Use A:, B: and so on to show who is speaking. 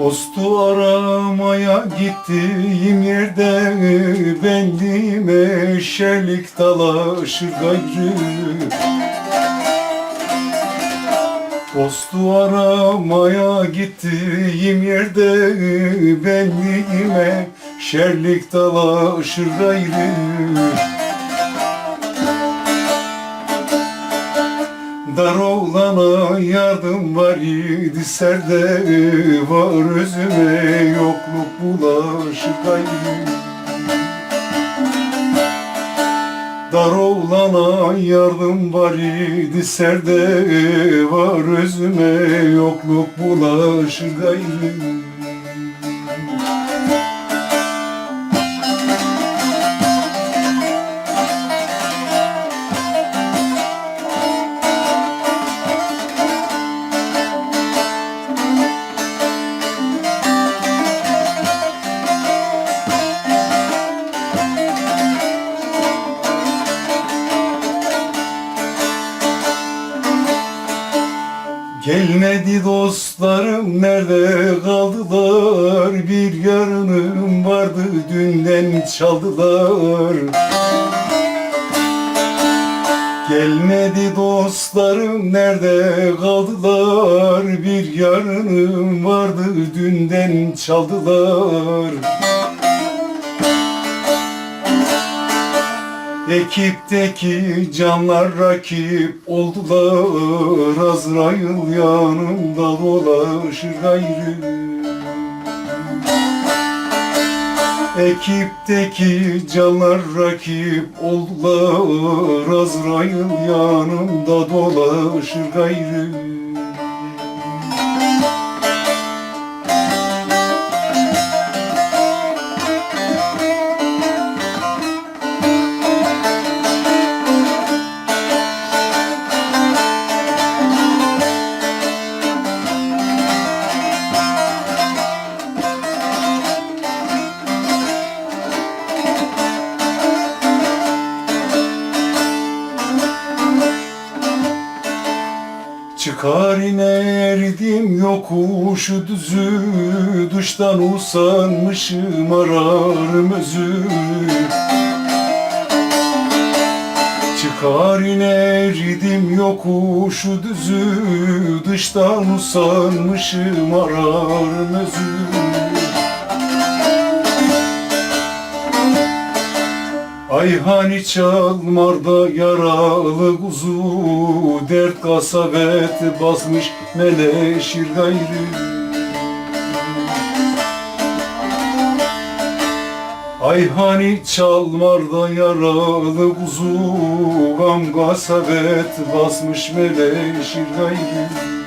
A: Dostu aramaya gittiğim yerde Benliğime şerlik dalaşır gayrı Dostu aramaya gittiğim yerde Benliğime şerlik dalaşır gayrı Dar olana yardım var idi serde Var özüme yokluk bulaşır gayrı Dar olana yardım var idi serde Var özüme yokluk bulaşır gayrı Gelmedi dostlarım nerede kaldılar? Bir yarınım vardı dünden çaldılar. Gelmedi dostlarım nerede kaldılar? Bir yarınım vardı dünden çaldılar Ekipteki canlar rakip oldular. Azrail yanımda dolaşır gayrı. Ekipteki canlar rakip oldular. Azrail yanımda dolaşır gayrı Çıkar inerdim yokuşu düzü Dıştan usanmışım ararım özü. Çıkar inerdim yokuşu düzü Dıştan usanmışım ararım özü Ay hani çalmarda yaralı kuzu Dert kasabet basmış meleşir gayrı Ay hani çalmarda yaralı kuzu Gam kasabet basmış meleşir gayrı